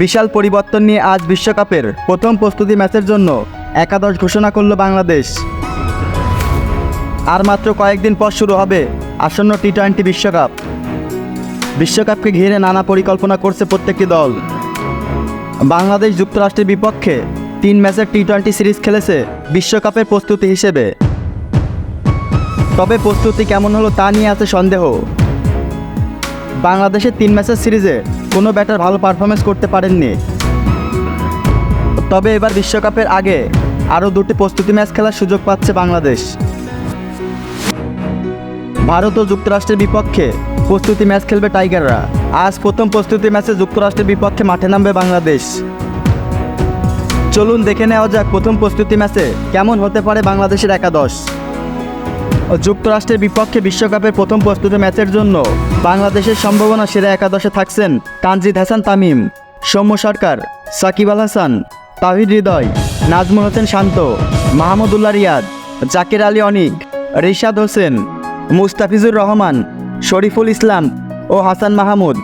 বিশাল পরিবর্তন নিয়ে আজ বিশ্বকাপের প্রথম প্রস্তুতি ম্যাচের জন্য একাদশ ঘোষণা করল বাংলাদেশ। আর মাত্র কয়েকদিন পর শুরু হবে আসন্ন টি টোয়েন্টি বিশ্বকাপ। বিশ্বকাপকে ঘিরে নানা পরিকল্পনা করছে প্রত্যেকটি দল। বাংলাদেশ যুক্তরাষ্ট্রের বিপক্ষে তিন ম্যাচের টি টোয়েন্টি সিরিজ খেলেছে বিশ্বকাপের প্রস্তুতি হিসেবে। তবে প্রস্তুতি কেমন হলো তা নিয়ে আছে সন্দেহ। বাংলাদেশের তিন ম্যাচের সিরিজে কোনো ব্যাটার ভালো পারফরমেন্স করতে পারেননি। তবে এবার বিশ্বকাপের আগে আরও দুটি প্রস্তুতি ম্যাচ খেলার সুযোগ পাচ্ছে বাংলাদেশ। ভারত ও যুক্তরাষ্ট্রের বিপক্ষে প্রস্তুতি ম্যাচ খেলবে টাইগাররা। আজ প্রথম প্রস্তুতি ম্যাচে যুক্তরাষ্ট্রের বিপক্ষে মাঠে নামবে বাংলাদেশ। চলুন দেখে নেওয়া যাক প্রথম প্রস্তুতি ম্যাচে কেমন হতে পারে বাংলাদেশের একাদশ। যুক্তরাষ্ট্রের বিপক্ষে বিশ্বকাপের প্রথম প্রস্তুতি ম্যাচের জন্য বাংলাদেশের সম্ভাবনা সেরা একাদশে থাকছেন তানজিদ হাসান তামিম, সৌম্য সরকার, সাকিব আল হাসান, তাহির হৃদয়, নাজমুল হোসেন শান্ত, মাহমুদুল্লাহ রিয়াদ, জাকির আলী অনিক, রিশাদ হোসেন, মুস্তাফিজুর রহমান, শরীফুল ইসলাম ও হাসান মাহমুদ।